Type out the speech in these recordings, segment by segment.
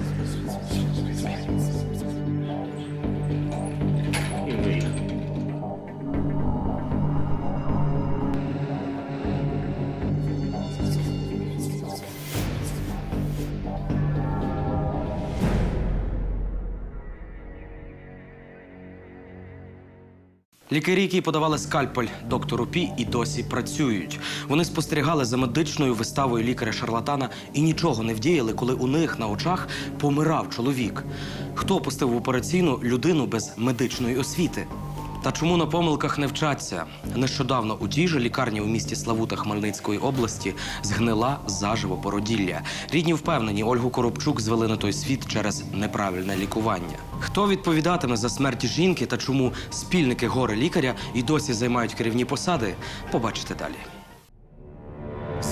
Thank you. Лікарі, які подавали скальпель доктору Пі, і досі працюють. Вони спостерігали за медичною виставою лікаря-шарлатана і нічого не вдіяли, коли у них на очах помирав чоловік. Хто пустив в операційну людину без медичної освіти? Та чому на помилках не вчаться? Нещодавно у тій же лікарні у місті Славута Хмельницької області згнила заживо породілля. Рідні впевнені, Ольгу Коробчук звели на той світ через неправильне лікування. Хто відповідатиме за смерть жінки та чому спільники горе лікаря і досі займають керівні посади? Побачите далі.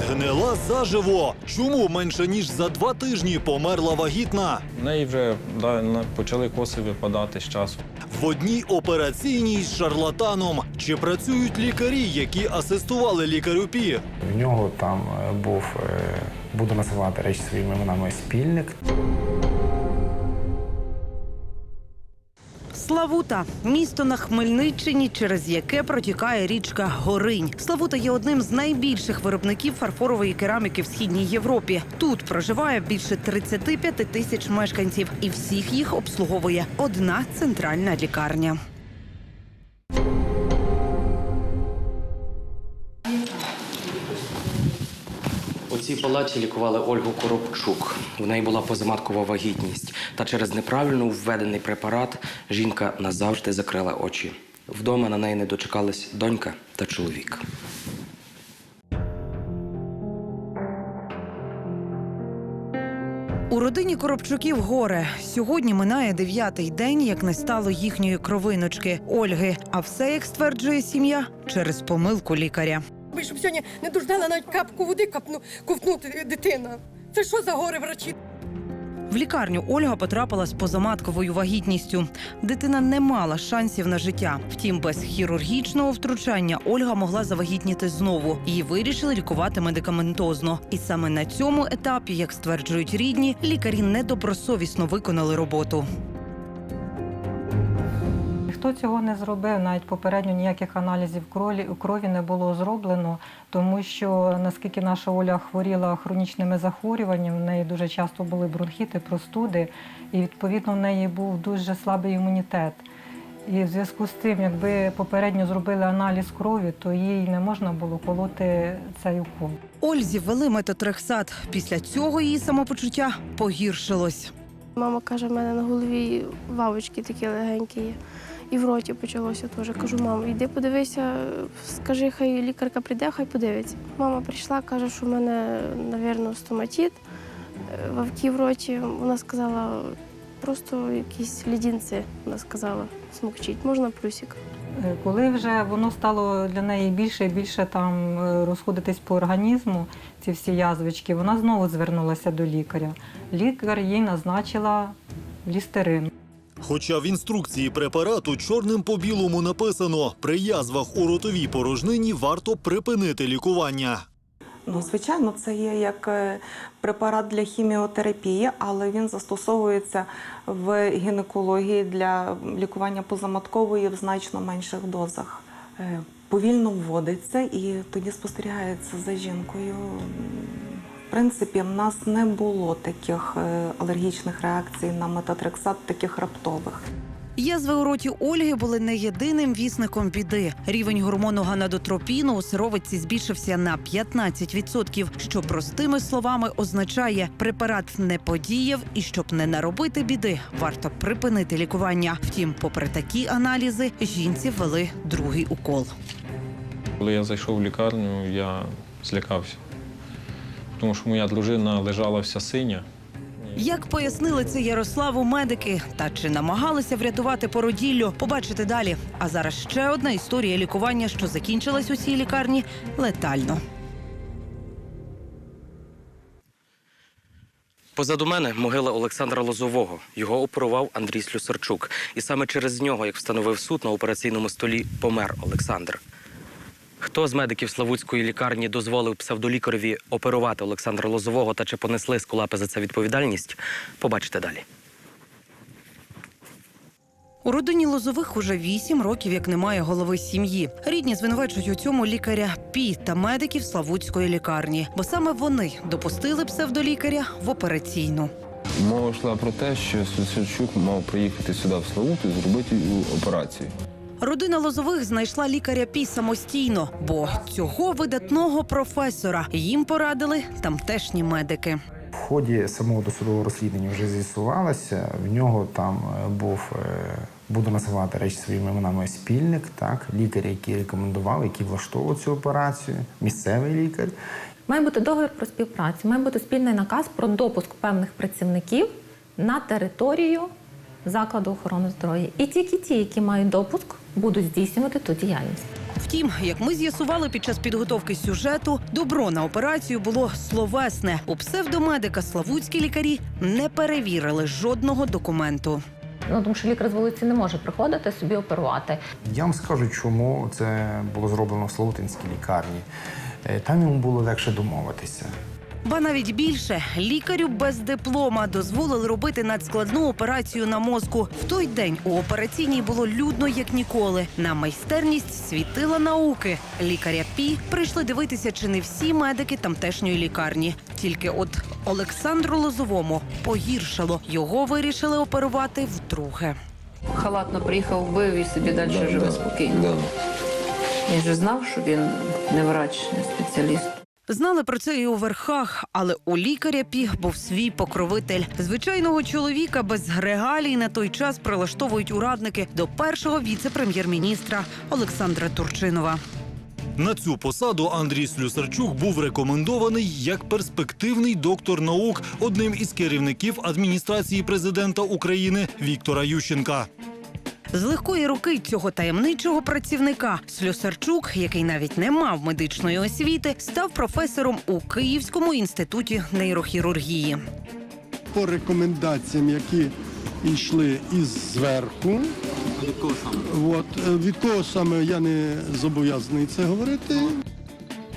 Згнила заживо. Чому менше ніж за два тижні померла вагітна? В неї вже да, почали коси випадати з часу. В одній операційній з шарлатаном. Чи працюють лікарі, які асистували лікарю Пі? В нього там е, був, е, буду називати речі своїми іменами, спільник. Славута місто на Хмельниччині, через яке протікає річка Горинь. Славута є одним з найбільших виробників фарфорової кераміки в східній Європі. Тут проживає більше 35 тисяч мешканців, і всіх їх обслуговує одна центральна лікарня. У цій палаті лікували Ольгу Коробчук. В неї була позаматкова вагітність. Та через неправильно введений препарат жінка назавжди закрила очі. Вдома на неї не дочекались донька та чоловік. У родині Коробчуків горе. Сьогодні минає дев'ятий день, як не стало їхньої кровиночки Ольги. А все, як стверджує сім'я, через помилку лікаря. Ви щоб сьогодні не дождала навіть капку води капну, ковтнути дитина. Це що за горе врачі? В лікарню Ольга потрапила з позаматковою вагітністю. Дитина не мала шансів на життя. Втім, без хірургічного втручання Ольга могла завагітніти знову. Її вирішили лікувати медикаментозно. І саме на цьому етапі, як стверджують рідні, лікарі недобросовісно виконали роботу. Ніхто цього не зробив, навіть попередньо ніяких аналізів крові, крові не було зроблено, тому що наскільки наша Оля хворіла хронічними захворюваннями, в неї дуже часто були бронхіти, простуди, і відповідно в неї був дуже слабий імунітет. І в зв'язку з тим, якби попередньо зробили аналіз крові, то їй не можна було колоти цей укол. Ользі ввели метотрексат. Після цього її самопочуття погіршилось. Мама каже, в мене на голові вавочки такі легенькі є. І в роті почалося теж. Кажу, мамо, йди подивися, скажи, хай лікарка прийде, хай подивиться. Мама прийшла, каже, що в мене, мабуть, стоматіт, е, вавки в роті. Вона сказала, просто якісь лідінці, вона сказала, смокчить, можна плюсик. Е, Коли вже воно стало для неї більше і більше там е, розходитись по організму, ці всі язвички, вона знову звернулася до лікаря. Лікар їй назначила лістерин. Хоча в інструкції препарату чорним по білому написано при язвах у ротовій порожнині варто припинити лікування. Ну, звичайно, це є як е, препарат для хіміотерапії, але він застосовується в гінекології для лікування позаматкової в значно менших дозах. Е, Повільно вводиться і тоді спостерігається за жінкою. В принципі, в нас не було таких е, алергічних реакцій на метатрексат, таких раптових. Язви у роті Ольги були не єдиним вісником біди. Рівень гормону ганадотропіну у сировиці збільшився на 15%, що простими словами означає, препарат не подіяв, і щоб не наробити біди, варто припинити лікування. Втім, попри такі аналізи, жінці ввели другий укол. Коли я зайшов в лікарню, я злякався. Тому що моя дружина лежала вся синя. Як пояснили це Ярославу медики, та чи намагалися врятувати породіллю, побачите далі. А зараз ще одна історія лікування, що закінчилась у цій лікарні летально. Позаду мене могила Олександра Лозового. Його оперував Андрій Слюсарчук. І саме через нього, як встановив суд на операційному столі, помер Олександр. Хто з медиків Славутської лікарні дозволив псевдолікареві оперувати Олександра Лозового та чи понесли скулапи за це відповідальність? Побачите далі. У родині Лозових уже вісім років, як немає голови сім'ї. Рідні звинувачують у цьому лікаря Пі та медиків Славутської лікарні, бо саме вони допустили псевдолікаря в операційну. Мова йшла про те, що Слюсарчук мав приїхати сюди в Славуту і зробити операцію. Родина Лозових знайшла лікаря Пі самостійно, бо цього видатного професора їм порадили тамтешні медики. В ході самого досудового розслідування вже з'ясувалося, в нього там е, був, е, буду називати речі своїми іменами, спільник, так, лікар, який рекомендував, який влаштовував цю операцію, місцевий лікар. Має бути договір про співпрацю, має бути спільний наказ про допуск певних працівників на територію закладу охорони здоров'я. І тільки ті, які мають допуск, будуть здійснювати ту діяльність. Втім, як ми з'ясували під час підготовки сюжету, добро на операцію було словесне. У псевдомедика славутські лікарі не перевірили жодного документу. Ну тому що лікар з вулиці не може приходити собі оперувати. Я вам скажу, чому це було зроблено в Славутинській лікарні. Е, Там йому було легше домовитися. Ба навіть більше лікарю без диплома дозволили робити надскладну операцію на мозку. В той день у операційній було людно як ніколи. На майстерність світила науки. Лікаря Пі прийшли дивитися, чи не всі медики тамтешньої лікарні. Тільки от Олександру Лозовому погіршало. Його вирішили оперувати вдруге. Халатно приїхав, вбив і собі далі Да, живе да, спокійно. Да. Я ж знав, що він не врач, не спеціаліст. Знали про це і у верхах, але у лікаря Пі був свій покровитель. Звичайного чоловіка без регалій на той час прилаштовують урадники до першого віце-прем'єр-міністра Олександра Турчинова. На цю посаду Андрій Слюсарчук був рекомендований як перспективний доктор наук одним із керівників адміністрації президента України Віктора Ющенка. З легкої руки цього таємничого працівника Слюсарчук, який навіть не мав медичної освіти, став професором у Київському інституті нейрохірургії. по рекомендаціям, які йшли із зверху. От, е, від кого саме я не зобов'язаний це говорити.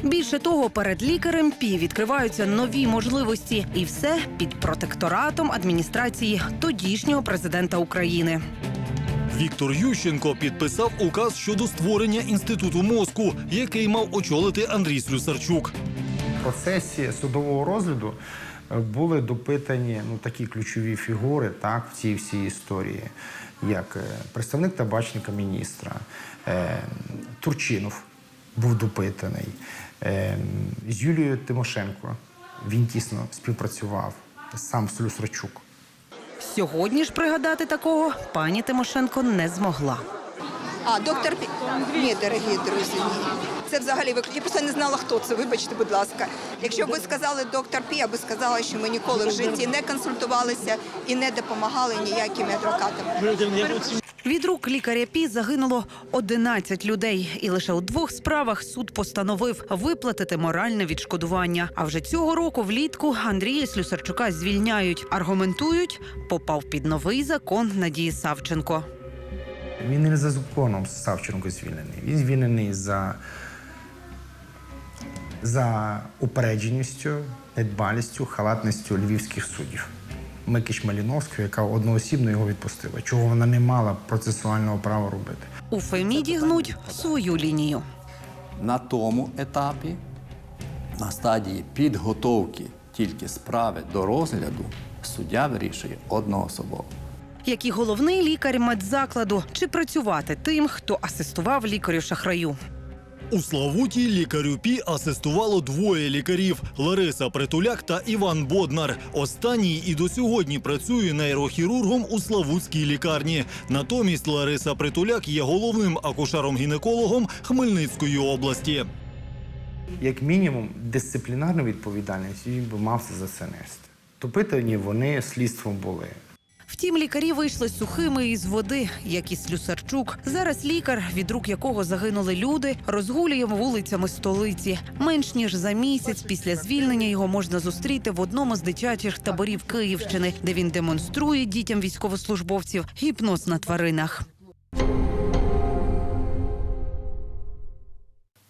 Більше того, перед лікарем Пі відкриваються нові можливості, і все під протекторатом адміністрації тодішнього президента України. Віктор Ющенко підписав указ щодо створення інституту мозку, який мав очолити Андрій Слюсарчук. В процесі судового розгляду е, були допитані ну, такі ключові фігури так, в цій всій історії, як е, представник табачника міністра, е, Турчинов був допитаний, е, з Юлією Тимошенко він тісно співпрацював, сам Слюсарчук. Сьогодні ж пригадати такого пані Тимошенко не змогла. А, доктор Ні, дорогі друзі, ні. Це взагалі ви я просто не знала, хто це. Вибачте, будь ласка. Якщо б ви сказали доктор Пі, я би сказала, що ми ніколи в житті не консультувалися і не допомагали ніякими адвокатами. Від рук лікаря Пі загинуло 11 людей, і лише у двох справах суд постановив виплатити моральне відшкодування. А вже цього року влітку Андрія Слюсарчука звільняють. Аргументують, попав під новий закон Надії Савченко. Він не за законом Савченко звільнений. Він звільнений за, за упередженістю, недбалістю, халатністю львівських суддів. Микиш Маліновського, яка одноосібно його відпустила, чого вона не мала процесуального права робити. У Феміді гнуть свою лінію. На тому етапі, на стадії підготовки тільки справи до розгляду, суддя вирішує одноособово. Як і головний лікар медзакладу, чи працювати тим, хто асистував лікарю шахраю. У Славуті лікарю Пі асистувало двоє лікарів Лариса Притуляк та Іван Боднар. Останній і до сьогодні працює нейрохірургом у Славутській лікарні. Натомість Лариса Притуляк є головним акушером-гінекологом Хмельницької області. Як мінімум, дисциплінарну відповідальність він би мав за це нести. Допитані вони слідством були. Втім, лікарі вийшли сухими із води, як і Слюсарчук. Зараз лікар, від рук якого загинули люди, розгулює вулицями столиці. Менш ніж за місяць після звільнення його можна зустріти в одному з дитячих таборів Київщини, де він демонструє дітям військовослужбовців гіпноз на тваринах.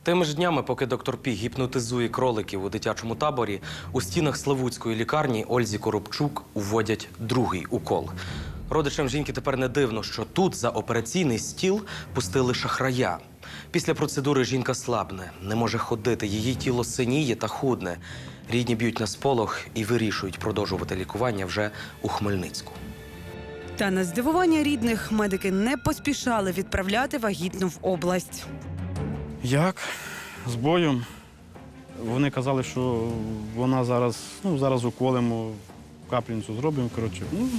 Тими ж днями, поки доктор Пі гіпнотизує кроликів у дитячому таборі, у стінах Славутської лікарні Ользі Коробчук уводять другий укол. Родичам жінки тепер не дивно, що тут за операційний стіл пустили шахрая. Після процедури жінка слабне, не може ходити, її тіло синіє та худне. Рідні б'ють на сполох і вирішують продовжувати лікування вже у Хмельницьку. Та на здивування рідних медики не поспішали відправляти вагітну в область. Як? З боєм. Вони казали, що вона зараз, ну, зараз уколимо, капельницю зробимо. Коротше. Ну,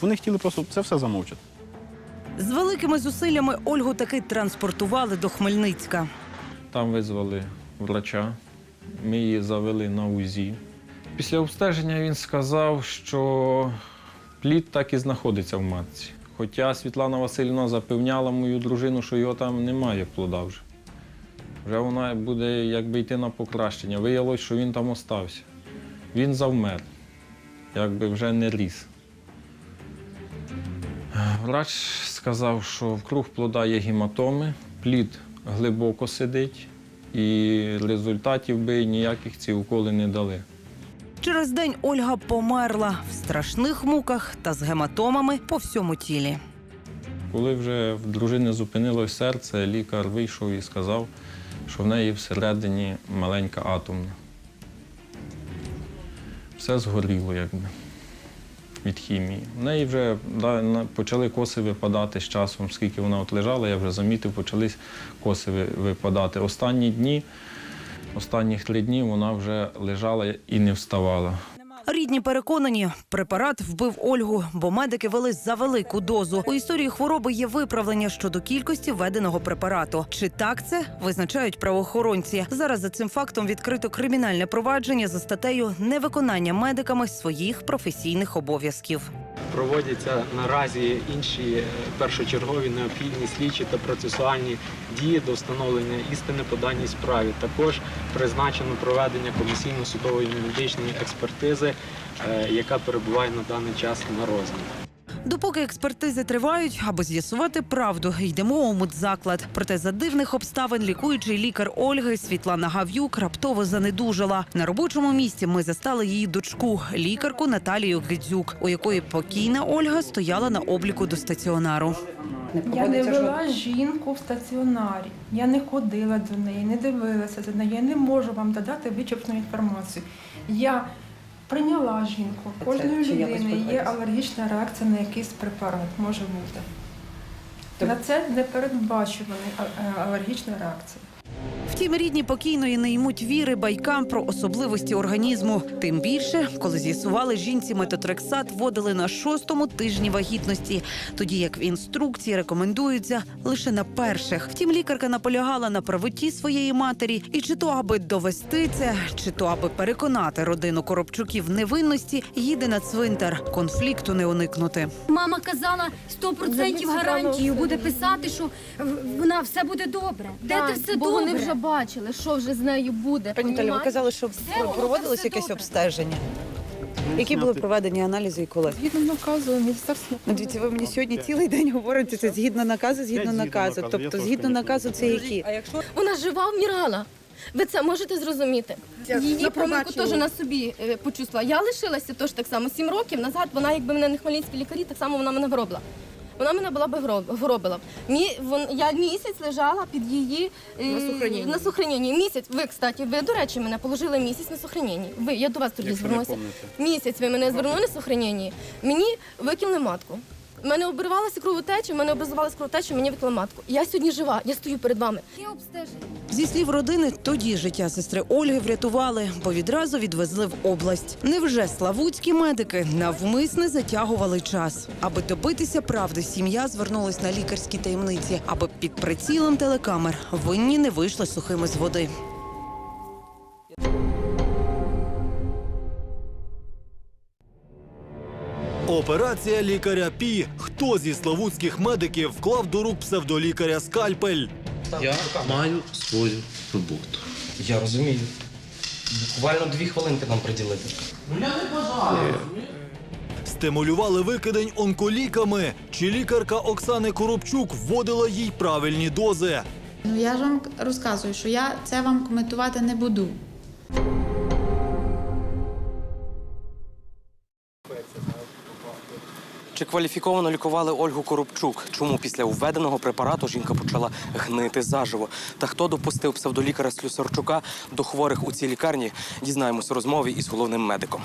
вони хотіли просто це все замовчати. З великими зусиллями Ольгу таки транспортували до Хмельницька. Там визвали врача, ми її завели на УЗІ. Після обстеження він сказав, що плід так і знаходиться в матці. Хоча Світлана Васильівна запевняла мою дружину, що його там немає плода вже. Вже вона буде якби йти на покращення. Виявилось, що він там остався. Він завмер, якби вже не ріс. Врач сказав, що вкруг плода є гематоми, плід глибоко сидить, і результатів би ніяких ці уколи не дали. Через день Ольга померла в страшних муках та з гематомами по всьому тілі. Коли вже в дружини зупинилось серце, лікар вийшов і сказав, що в неї всередині маленька атомна. Все згоріло, якби від хімії. В неї вже да, почали коси випадати з часом, скільки вона от лежала, я вже замітив, почали коси випадати. Останні дні, останні три дні вона вже лежала і не вставала. Рідні переконані, препарат вбив Ольгу, бо медики вели за велику дозу. У історії хвороби є виправлення щодо кількості введеного препарату. Чи так це визначають правоохоронці? Зараз за цим фактом відкрито кримінальне провадження за статтею невиконання медиками своїх професійних обов'язків. Проводяться наразі інші е, першочергові необхідні слідчі та процесуальні дії до встановлення істини по даній справі. Також призначено проведення комісійно-судової медичної експертизи, е, яка перебуває на даний час на розгляді. Допоки експертизи тривають, аби з'ясувати правду, йдемо у медзаклад. Проте за дивних обставин лікуючий лікар Ольги Світлана Гав'юк раптово занедужала. На робочому місці ми застали її дочку, лікарку Наталію Гидзюк, у якої покійна Ольга стояла на обліку до стаціонару. Я не вела жінку в стаціонарі. Я не ходила до неї, не дивилася за нею. Я не можу вам додати вичерпну інформацію. Я прийняла жінку. Кожної чи якось людини є подивитися? алергічна реакція на якийсь препарат. Може бути. На це не передбачувана алергічна реакція. Втім, рідні покійної не ймуть віри байкам про особливості організму. Тим більше, коли з'ясували жінці метотрексат, вводили на шостому тижні вагітності, тоді як в інструкції рекомендується лише на перших. Втім, лікарка наполягала на правоті своєї матері, і чи то аби довести це, чи то аби переконати родину Коробчуків невинності, їде на цвинтар. Конфлікту не уникнути. Мама казала 100% гарантію буде писати, що в- вона все буде добре. Де Так, ти все бо добре? вони вже бачили, що вже з нею буде. Пані Наталі, ви казали, що Все, проводилось все якесь добре. обстеження. Які були проведені аналізи і коли? Згідно наказу міністерства. Ну, дивіться, ви мені сьогодні цілий день говорите це згідно наказу, згідно наказу. Тобто, згідно наказу, це які? А якщо вона жива вмирала? Ви це можете зрозуміти? Її побаченні. теж на собі е, почувствувала. Я лишилася теж так само сім років назад. Вона, якби мене не хмельницькі лікарі, так само вона мене виробила. Вона мене була би гробила. Мі, вон, я місяць лежала під її е, На сухраненні. на сохраненні. Місяць. Ви, кстати, ви, до речі, мене положили місяць на сухраненні. Ви, я до вас тоді звернулася. Місяць ви мене звернули на сухраненні. Мені викинули матку. У мене обривалася кровотеча, в мене образувалася кровотеча, мені викинули матку. Я сьогодні жива, я стою перед вами. Є обстеження. Зі слів родини, тоді життя сестри Ольги врятували, бо відразу відвезли в область. Невже славутські медики навмисне затягували час? Аби добитися правди, сім'я звернулась на лікарські таємниці, аби під прицілом телекамер винні не вийшли сухими з води. Операція лікаря Пі. Хто зі славутських медиків вклав до рук псевдолікаря скальпель? Я маю свою роботу. Я розумію. Буквально дві хвилинки нам приділити. Стимулювали викидень онколіками. Чи лікарка Оксани Коробчук вводила їй правильні дози? Ну я ж вам розказую, що я це вам коментувати не буду. Чи кваліфіковано лікували Ольгу Коробчук? Чому після введеного препарату жінка почала гнити заживо? Та хто допустив псевдолікаря Слюсарчука до хворих у цій лікарні? Дізнаємось у розмові із головним медиком.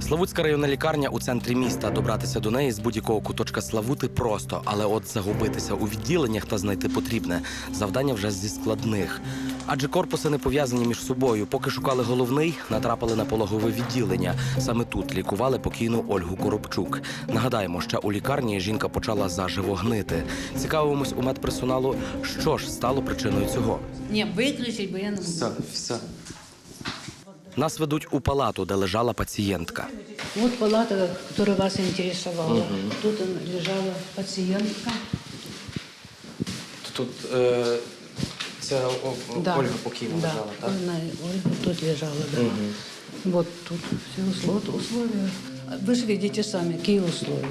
Славутська районна лікарня у центрі міста. Добратися до неї з будь-якого куточка Славути просто, але от загубитися у відділеннях та знайти потрібне завдання вже зі складних. Адже корпуси не пов'язані між собою. Поки шукали головний, натрапили на пологове відділення. Саме тут лікували покійну Ольгу Коробчук. Нагадаємо, ще у лікарні жінка почала заживо гнити. Цікавимось у медперсоналу, що ж стало причиною цього. Ні, виключить, бо я не буду. все. Нас ведуть у палату, де лежала пацієнтка. Вот палата, которая вас интересовала. Тут лежала пациентка. Тут е, це Да. Ольга покійна да. лежала, так? Она, Ольга тут лежала, да. Мгм. Вот тут все условия, условия. Вы же видите сами, какие условия.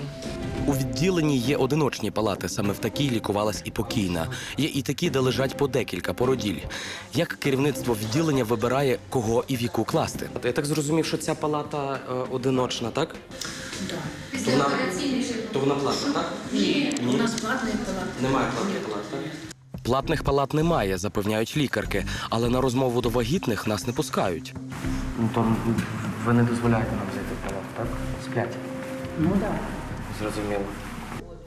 У відділенні є одиночні палати. Саме в такій лікувалась і покійна. Є і такі, де лежать по декілька породіль. Як керівництво відділення вибирає, кого і в яку класти? Я так зрозумів, що ця палата е, одиночна, так? Так. То вона, то вона платна, так? Ні, у нас платные палаты. Немає платних палат, так? Платних палат немає, запевняють лікарки, але на розмову до вагітних нас не пускають. Ну то ви не дозволяєте нам взяти палат, так? Сплять. Ну да. Зрозуміло.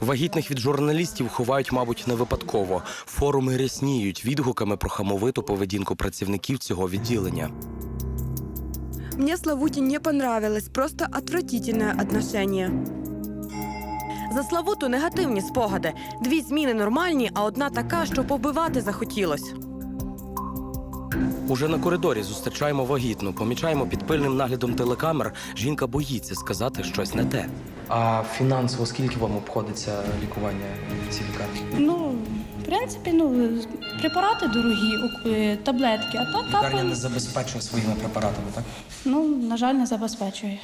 Вагітних від журналістів ховають, мабуть, не випадково. Форуми рясніють відгуками про хамовиту поведінку працівників цього відділення. Мне Славуте не понравилось, просто отвратительное отношение. За Славуту негативні спогади. Дві зміни нормальні, а одна така, що побивати захотілось. Уже на коридорі зустрічаємо вагітну, помічаємо під пильним наглядом телекамер. Жінка боїться сказати щось не те. А фінансово скільки вам обходиться лікування в цій лікарні? Ну, в принципі, ну, препарати дорогі, е, таблетки, а так Лікарня не забезпечує своїми препаратами, так? ну, на жаль, не забезпечує.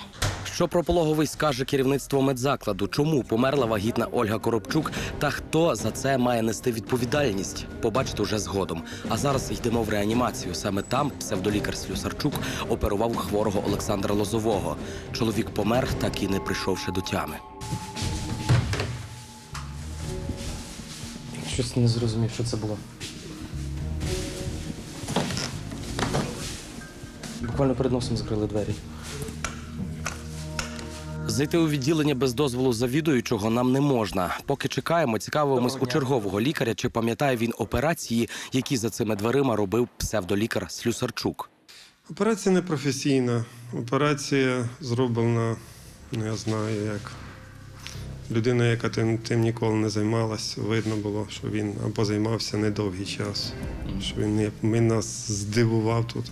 Що про пологовий скаже керівництво медзакладу? Чому померла вагітна Ольга Коробчук? Та хто за це має нести відповідальність? Побачите вже згодом. А зараз йдемо в реанімацію. Саме там псевдолікар Слюсарчук оперував хворого Олександра Лозового. Чоловік помер, так і не прийшовши до тями. Щось не зрозумів, що це було. Буквально перед носом закрили двері. Зайти у відділення без дозволу завідуючого нам не можна. Поки чекаємо, цікавимось у чергового лікаря, чи пам'ятає він операції, які за цими дверима робив псевдолікар Слюсарчук. Операція не професійна. Операція зроблена, ну я знаю, як людина, яка тим, тим ніколи не займалась, видно було, що він або займався недовгий час, що він, не- він нас здивував тут.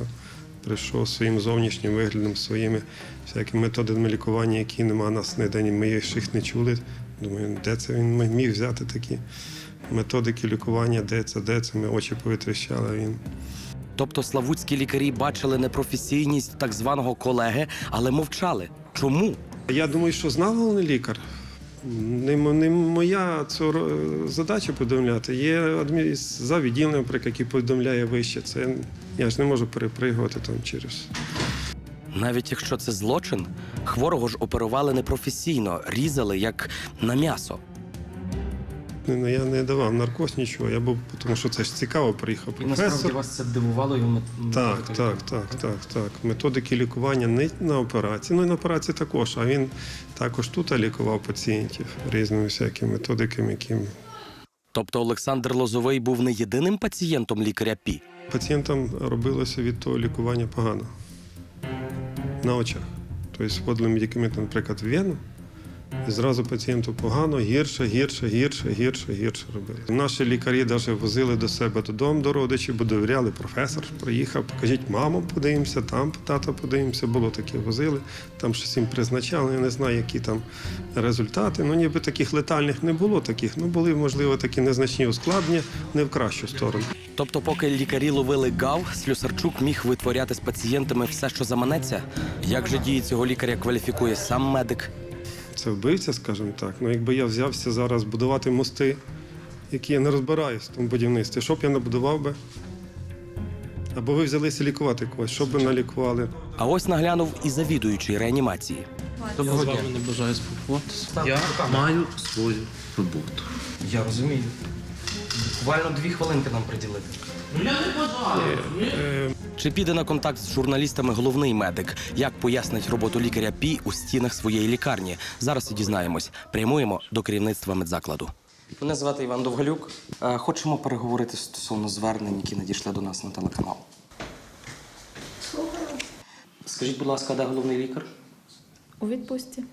Прийшов своїм зовнішнім виглядом, своїми всякими методами лікування, які нема нас ніде, ні ми їх не чули. Думаю, де це він міг взяти такі методики лікування, де це, де це. Ми очі повитріщали. Він Тобто славутські лікарі бачили непрофесійність так званого колеги, але мовчали. Чому? Я думаю, що знав головний лікар. Не, моя цю задача повідомляти. Є за відділенням, наприклад, який повідомляє вище. Це я ж не можу перепригувати там через. Навіть якщо це злочин, хворого ж оперували непрофесійно, різали як на м'ясо. Не- не- Я не давав наркоз нічого. Я був, тому що це ж цікаво, приїхав професор. вас це дивувало йому. Так, так, так, так, так. Методики лікування не на операції, ну і на операції також. А він також тут лікував пацієнтів різними всякими методиками, якими Тобто Олександр Лозовий був не єдиним пацієнтом лікаря Пі. Пацієнтам робилося від того лікування погано на очах. Тобто вводили медикаменти, наприклад, в вену, і зразу пацієнту погано, гірше, гірше, гірше, гірше, гірше робили. Наші лікарі навіть возили до себе додому до родичів, бо довіряли, професор приїхав, покажіть маму, подивимося, там тата подивимося. Було таке, возили, там щось їм призначали. Я не знаю, які там результати. Ну, ніби таких летальних не було таких. Ну, були, можливо, такі незначні ускладнення, не в кращу сторону. Тобто, поки лікарі ловили гав, Слюсарчук міг витворяти з пацієнтами все, що заманеться. Як же дії цього лікаря кваліфікує сам медик? Це вбивця, скажімо так. Ну, якби я взявся зараз будувати мости, які я не розбираюсь в тому будівництві, що б я набудував би? Або ви взялися лікувати когось, що б ви налікували? А ось наглянув і завідуючий реанімації. Я з вами не бажаю спілкуватися. Я маю свою роботу. Я розумію. Буквально дві хвилинки нам приділити. Ну я не бажаю. Чи піде на контакт з журналістами головний медик? Як пояснить роботу лікаря Пі у стінах своєї лікарні? Зараз і дізнаємось. Прямуємо до керівництва медзакладу. Мене звати Іван Довгалюк. Е, Хочемо переговорити стосовно звернень, які надійшли до нас на телеканал. Скажіть, будь ласка, де головний лікар? У відпустці.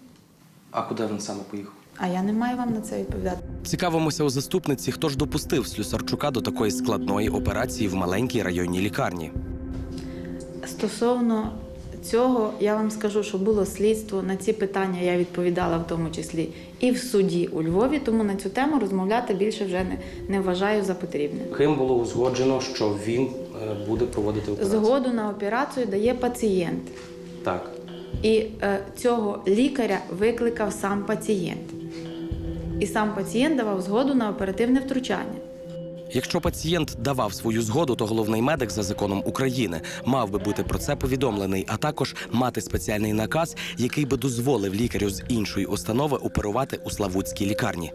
А куди він саме поїхав? А я не маю вам на це відповідати. Цікавимося у заступниці, хто ж допустив Слюсарчука до такої складної операції в маленькій районній лікарні. Стосовно цього, я вам скажу, що було слідство. На ці питання я відповідала в тому числі і в суді у Львові, тому на цю тему розмовляти більше вже не, не вважаю за потрібне. Ким було узгоджено, що він е, буде проводити операцію? Згоду на операцію дає пацієнт. Так. І е, цього лікаря викликав сам пацієнт. І сам пацієнт давав згоду на оперативне втручання. Якщо пацієнт давав свою згоду, то головний медик за законом України мав би бути про це повідомлений, а також мати спеціальний наказ, який би дозволив лікарю з іншої установи оперувати у Славутській лікарні.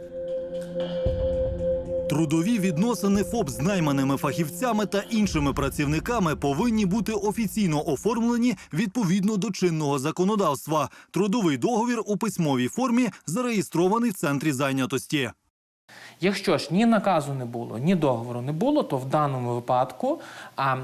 Трудові відносини ФОП з найманими фахівцями та іншими працівниками повинні бути офіційно оформлені відповідно до чинного законодавства. Трудовий договір у письмовій формі зареєстрований в центрі зайнятості. Якщо ж ні наказу не було, ні договору не було, то в даному випадку а,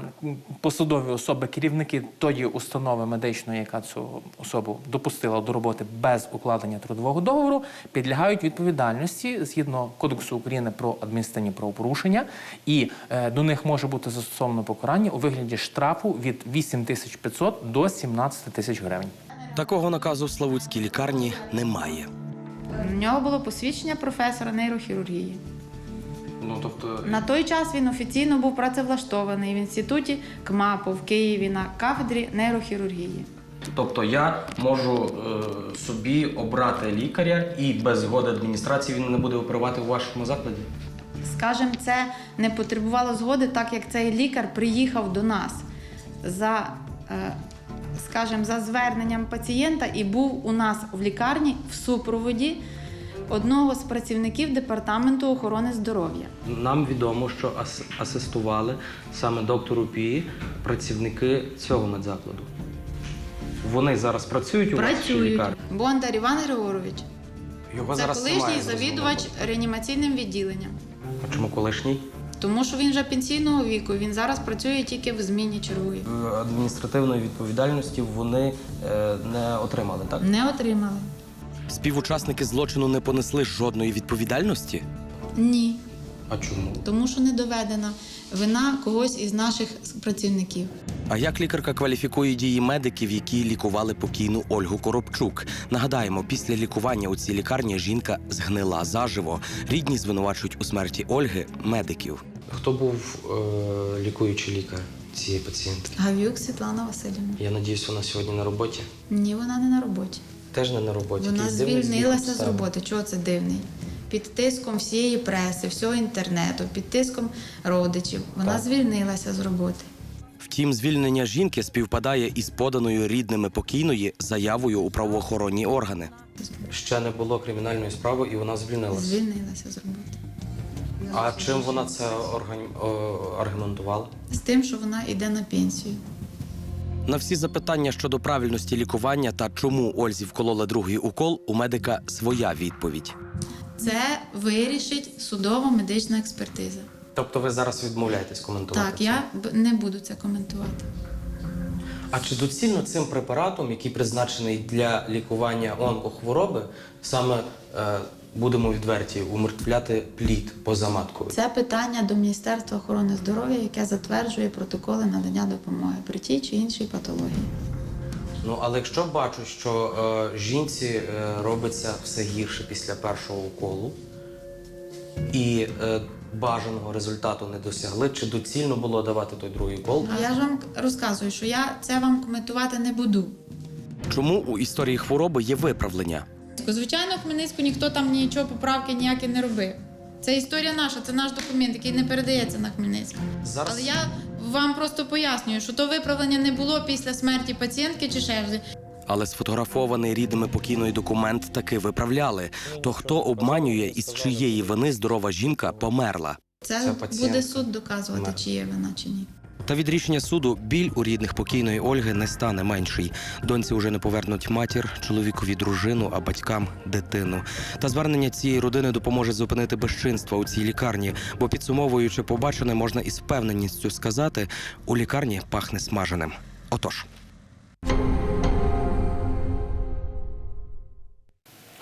посадові особи, керівники тої установи медичної, яка цю особу допустила до роботи без укладення трудового договору, підлягають відповідальності згідно Кодексу України про адміністративні правопорушення, і е, до них може бути застосовано покарання у вигляді штрафу від 8500 до 17 тисяч гривень. Такого наказу в Славутській лікарні немає. У нього було посвідчення професора нейрохірургії. Ну тобто На той час він офіційно був працевлаштований в інституті КМАПу в Києві на кафедрі нейрохірургії. Тобто я можу е, собі обрати лікаря і без згоди адміністрації він не буде оперувати у вашому закладі? Скажем, це не потребувало згоди, так як цей лікар приїхав до нас за, е, скажем, за зверненням пацієнта і був у нас в лікарні в супроводі одного з працівників департаменту охорони здоров'я. Нам відомо, що ас- асистували саме доктору Пі працівники цього медзакладу. Вони зараз працюють у Працюють лікарні. Бондар Іван Григорович. Його Це зараз колишній немає, завідувач реанімаційним відділенням. А чому колишній? Тому що він вже пенсійного віку, він зараз працює тільки в зміні черговій. Е, Адміністративної відповідальності вони е, не отримали, так? Не отримали. Співучасники злочину не понесли жодної відповідальності. Ні. А чому? Тому що не доведена вина когось із наших працівників. А як лікарка кваліфікує дії медиків, які лікували покійну Ольгу Коробчук? Нагадаємо, після лікування у цій лікарні жінка згнила заживо. Рідні звинувачують у смерті Ольги медиків. Хто був е, лікуючий лікар цієї пацієнтки? Гавюк Світлана Васильівна. Я надіюсь, вона сьогодні на роботі. Ні, вона не на роботі. Теж не на роботі. Вона Якийсь дивний звільнилася з роботи. Чого це дивний? Під тиском всієї преси, всього інтернету, під тиском родичів. Вона Так. звільнилася з роботи. Втім, звільнення жінки співпадає із поданою рідними покійної заявою у правоохоронні органи. Ще не було кримінальної справи, і вона звільнилася. Звільнилася з роботи. А чим вона це аргументувала? З тим, що вона йде на пенсію. На всі запитання щодо правильності лікування та чому Ользі вкололи другий укол, у медика своя відповідь. Це вирішить судова медична експертиза. Тобто ви зараз відмовляєтесь коментувати? Так, я не буду це коментувати. А чи доцільно цим препаратом, який призначений для лікування онкохвороби, саме е, будемо відверті, умертвляти плід поза маткою? Це питання до Міністерства охорони здоров'я, яке затверджує протоколи надання допомоги при тій чи іншій патології. Ну але якщо бачу, що е, жінці е, робиться все гірше після першого уколу, і е, бажаного результату не досягли, чи доцільно було давати той другий укол? А я ж вам розказую, що я це вам коментувати не буду. Чому у історії хвороби є виправлення? Звичайно, в Хмельницьку ніхто там нічого поправки ніякі не робив. Це історія наша, це наш документ, який не передається на Хмельницький. Зараз- Але я вам просто пояснюю, що то виправлення не було після смерті пацієнтки чи ще щось. Але сфотографований рідними покійної документ таки виправляли. То хто обманює і з чиєї вини здорова жінка померла? Це пацієнтка. буде суд доказувати, Мер. чи є вина, чи ні. Та від рішення суду біль у рідних покійної Ольги не стане менший. Доньці вже не повернуть матір, чоловікові дружину, а батькам дитину. Та звернення цієї родини допоможе зупинити безчинства у цій лікарні, бо підсумовуючи побачене, можна із впевненістю сказати, у лікарні пахне смаженим. Отож.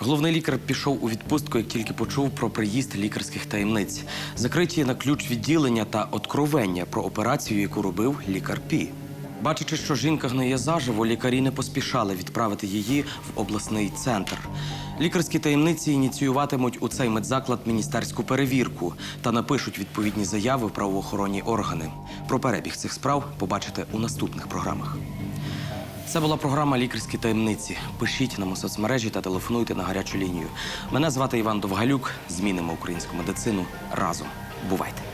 Головний лікар пішов у відпустку, як тільки почув про приїзд лікарських таємниць, закриті на ключ відділення та откровення про операцію, яку робив лікар Пі. Бачачи, що жінка гниє заживо, лікарі не поспішали відправити її в обласний центр. Лікарські таємниці ініціюватимуть у цей медзаклад міністерську перевірку та напишуть відповідні заяви правоохоронні органи. Про перебіг цих справ побачите у наступних програмах. Це була програма Лікарські таємниці. Пишіть нам у соцмережі та телефонуйте на гарячу лінію. Мене звати Іван Довгалюк. Змінимо українську медицину разом. Бувайте!